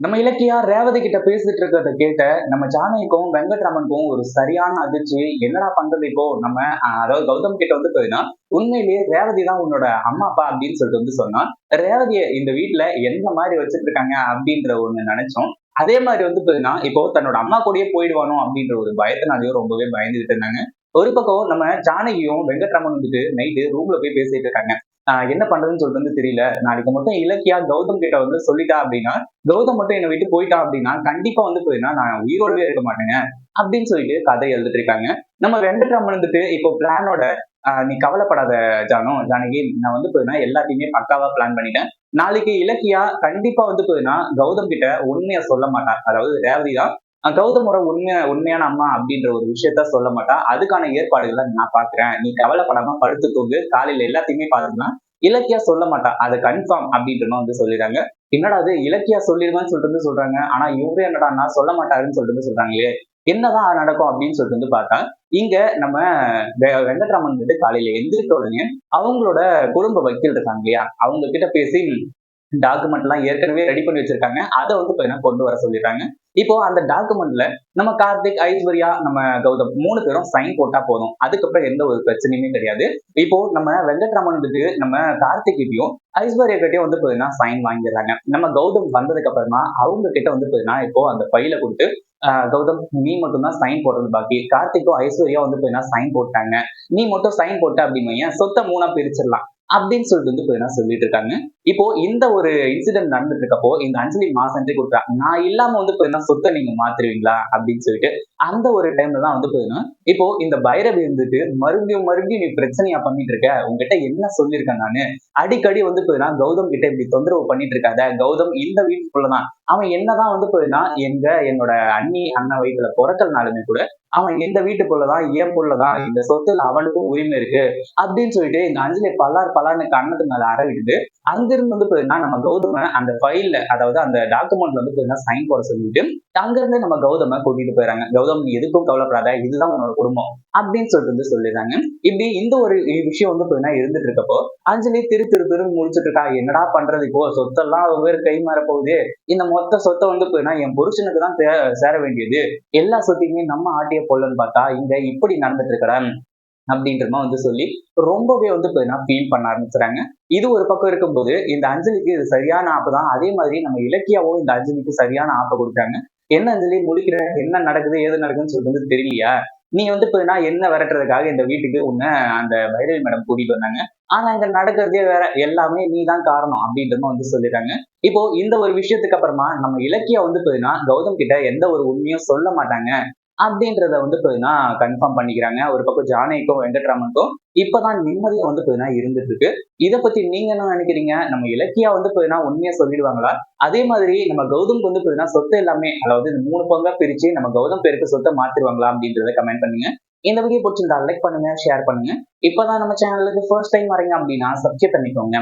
நம்ம இலக்கியா ரேவதி கிட்ட பேசிட்டு இருக்கிறத கேட்ட நம்ம ஜானகிக்கும் வெங்கட்ராமனுக்கும் ஒரு சரியான அதிர்ச்சி. என்னடா பண்றது இப்போ? நம்ம அதாவது கௌதம் கிட்ட வந்து போயினா உண்மையிலேயே ரேவதி தான் உன்னோட அம்மா அப்பா அப்படின்னு சொல்லிட்டு வந்து சொன்னான். ரேவதிய இந்த வீட்டுல எந்த மாதிரி வச்சிட்டு இருக்காங்க அப்படின்ற ஒண்ணு நினைச்சோம். அதே மாதிரி வந்து போயினா இப்போ தன்னோட அம்மா கூடயே போயிடுவானோ அப்படின்ற ஒரு பயத்தினாலேயும் ரொம்பவே பயந்துட்டு இருந்தாங்க. ஒரு பக்கம் நம்ம ஜானகியும் வெங்கட்ராமன் வந்துட்டு நைட்டு ரூம்ல போய் பேசிட்டு இருக்காங்க. என்ன பண்றதுன்னு சொல்லிட்டு வந்து தெரியல. நாளைக்கு மட்டும் இலக்கியா கௌதம் கிட்ட வந்து சொல்லிட்டா அப்படின்னா கௌதம் மட்டும் என்னை விட்டு போயிட்டான் அப்படின்னா கண்டிப்பா வந்து போயினா நான் உயிரோடவே இருக்க மாட்டேங்க அப்படின்னு சொல்லிட்டு கதை எழுதிட்டு இருக்காங்க. நம்ம வெங்கட்ராமன் வந்துட்டு இப்போ பிளானோட நீ கவலைப்படாத ஜானோ ஜானகி நான் வந்து போயினா எல்லாத்தையுமே பக்காவா பிளான் பண்ணிட்டேன். நாளைக்கு இலக்கியா கண்டிப்பா வந்து போயினா கௌதம் கிட்ட உண்மையா சொல்ல மாட்டான். அதாவது ரேவதி தான் கௌதமோட உண்மை உண்மையான அம்மா அப்படின்ற ஒரு விஷயத்த சொல்ல மாட்டான். அதுக்கான ஏற்பாடுகளை நான் பாக்குறேன். நீ கவலைப்படாம படுத்து தூங்கு. காலையில எல்லாத்தையுமே பாத்துக்கலாம் இலக்கியா சொல்ல மாட்டான். அதை கன்ஃபார்ம் அப்படின்றனும் வந்து சொல்லிடுறாங்க. என்னடா அது இலக்கியா சொல்லிடுவான்னு சொல்லிட்டு வந்து சொல்றாங்க. ஆனா இவரே என்னடா நான் சொல்ல மாட்டாருன்னு சொல்லிட்டு வந்து சொல்றாங்களே. என்னதான் நடக்கும் அப்படின்னு சொல்லிட்டு வந்து பார்த்தா இங்க நம்ம வெ- வெங்கட்ராமன் வந்துட்டு காலையில எந்திரிக்க உடனே அவங்களோட குடும்ப வக்கீல் இருக்காங்க இல்லையா? அவங்க கிட்ட பேசி டாக்குமெண்ட் எல்லாம் ஏற்கனவே ரெடி பண்ணி வச்சிருக்காங்க. அதை வந்து பார்த்தீங்கன்னா கொண்டு வர சொல்லிடுறாங்க இப்போ அந்த டாக்குமெண்ட்ல நம்ம கார்த்திக் ஐஸ்வர்யா நம்ம கௌதம் மூணு பேரும் சைன் போட்டா போதும். அதுக்கப்புறம் எந்த ஒரு பிரச்சனையுமே கிடையாது. இப்போ நம்ம வெங்கட்ராமனுக்கு நம்ம கார்த்திக் கிட்டையும் ஐஸ்வர்யா கிட்டயும் வந்து பாத்தீங்கன்னா சைன் வாங்கிடுறாங்க. நம்ம கௌதம் வந்ததுக்கு அப்புறமா அவங்க கிட்ட வந்து பாத்தீங்கன்னா இப்போ அந்த ஃபைல கொடுத்து கௌதம் நீ மட்டும் தான் சைன் போடுறது பாக்கி. கார்த்திக்கும் ஐஸ்வர்யா வந்து பாத்தீங்கன்னா சைன் போட்டாங்க. நீ மட்டும் சைன் போட்ட அப்படின்னு சொத்தை மூணா பிரிச்சிடலாம். அப்படின்னு சொல்லிட்டு வந்து போதுன்னா சொல்லிட்டு இருக்காங்க? இப்போ இந்த ஒரு இன்சிடென்ட் நடந்துட்டு இருக்கப்போ இந்த அஞ்சலி மாசன்ட்டு கொடுக்குறா நான் இல்லாம வந்து போதுன்னா சொத்தை நீங்க மாத்துருவீங்களா அப்படின்னு சொல்லிட்டு அந்த ஒரு டைம்ல தான் வந்து போதுன்னா இப்போ இந்த பைரவி இருந்துட்டு மறுபடியும் மறுபடியும் நீ பிரச்சனையா பண்ணிட்டு இருக்க உங்ககிட்ட என்ன சொல்லியிருக்கேன் நானு? அடிக்கடி வந்து போதுன்னா கௌதம் கிட்ட இப்படி தொந்தரவு பண்ணிட்டு இருக்காத கௌதம் இந்த வீட்டுக்குள்ளதான். அவன் என்னதான் வந்து போதுன்னா எங்க என்னோட அண்ணி அண்ணன் வயிற்றுல பிறக்கலனாலுமே கூட அவன் இந்த வீட்டுக்குள்ளதான் என் புள்ளதான் இந்த சொத்துல அவனுக்கும் உரிமை இருக்கு அப்படின்னு சொல்லிட்டு இந்த அஞ்சலி பல்லார் பல்லார்னு கண்ணத்து மேல அறவிட்டு அங்கிருந்து வந்து பாத்தீங்கன்னா நம்ம கௌதம அந்த ஃபைல்ல அதாவது அந்த டாக்குமெண்ட்ல வந்து பாத்தீங்கன்னா சைன் போட சொல்லிட்டு அங்கிருந்து நம்ம கௌதம கூட்டிட்டு போயிடறாங்க. கௌதம் நீ எதுக்கும் கவலைப்படாத இதுதான் உன்னோட குடும்பம் அப்படின்னு சொல்லிட்டு வந்து சொல்லிடுறாங்க. இப்படி இந்த ஒரு விஷயம் வந்து பாத்தீங்கன்னா இருந்துட்டு இருக்கப்போ அஞ்சலி திரு திரு திரு முடிச்சுட்டு இருக்கா என்னடா பண்றது இப்போ? சொத்தெல்லாம் வெவ்வேறு கை மாற போகுது. இந்த மொத்த சொத்தை வந்து போயினா என் புருஷனுக்கு தான் சேர வேண்டியது. எல்லா சொத்தையுமே நம்ம ஆட்டிய போலன்னு பார்த்தா இங்க இப்படி நடந்துட்டு இருக்கடா அப்படின்றமா வந்து சொல்லி ரொம்பவே வந்து ஃபீல் பண்ண ஆரம்பிச்சுறாங்க. இது ஒரு பக்கம் இருக்கும்போது இந்த அஞ்சலிக்கு இது சரியான ஆப்பு தான். அதே மாதிரி நம்ம இலக்கியாவும் இந்த அஞ்சலிக்கு சரியான ஆப்பை கொடுத்தாங்க என்ன அஞ்சலி முடிக்கிற என்ன நடக்குது ஏது நடக்குதுன்னு சொல்லிட்டு தெரியலையா? நீ வந்து போயினா என்ன விரட்டுறதுக்காக இந்த வீட்டுக்கு உன்னை அந்த பைரவி மேடம் கூட்டிட்டு வந்தாங்க. ஆனா இங்க நடக்கிறதே வேற. எல்லாமே நீ தான் காரணம் அப்படின்றத வந்து சொல்லிடுறாங்க இப்போ இந்த ஒரு விஷயத்துக்கு அப்புறமா நம்ம இலக்கியம் வந்து போயினா கௌதம் கிட்ட எந்த ஒரு உண்மையும் சொல்ல மாட்டாங்க. அப்படின்றத வந்து போயினா கன்ஃபார்ம் பண்ணிக்கிறாங்க. ஒரு பக்கம் ஜானகிக்கும் வெங்கட்ராமனுக்கும் இப்பதான் நிம்மதியா வந்து போயினா இருந்துட்டு இருக்கு இதை பத்தி நீங்க என்ன நினைக்கிறீங்க? நம்ம இலக்கியா வந்து போயினா உண்மையா சொல்லிடுவாங்களா? அதே மாதிரி நம்ம கௌதம்க்கு வந்து போயினா சொத்து எல்லாமே அதாவது இந்த மூணு பங்கா பிரிச்சு நம்ம கௌதம் பேருக்கு சொத்தை மாத்திருவாங்களா அப்படின்றத கமெண்ட் பண்ணுங்க. இந்த வீடியோ பிடிச்சிருந்தா லைக் பண்ணுங்க ஷேர் பண்ணுங்க. இப்பதான் நம்ம சேனலுக்கு ஃபர்ஸ்ட் டைம் வரீங்க அப்படின்னா சப்ஸ்கிரைப் பண்ணிக்கோங்க.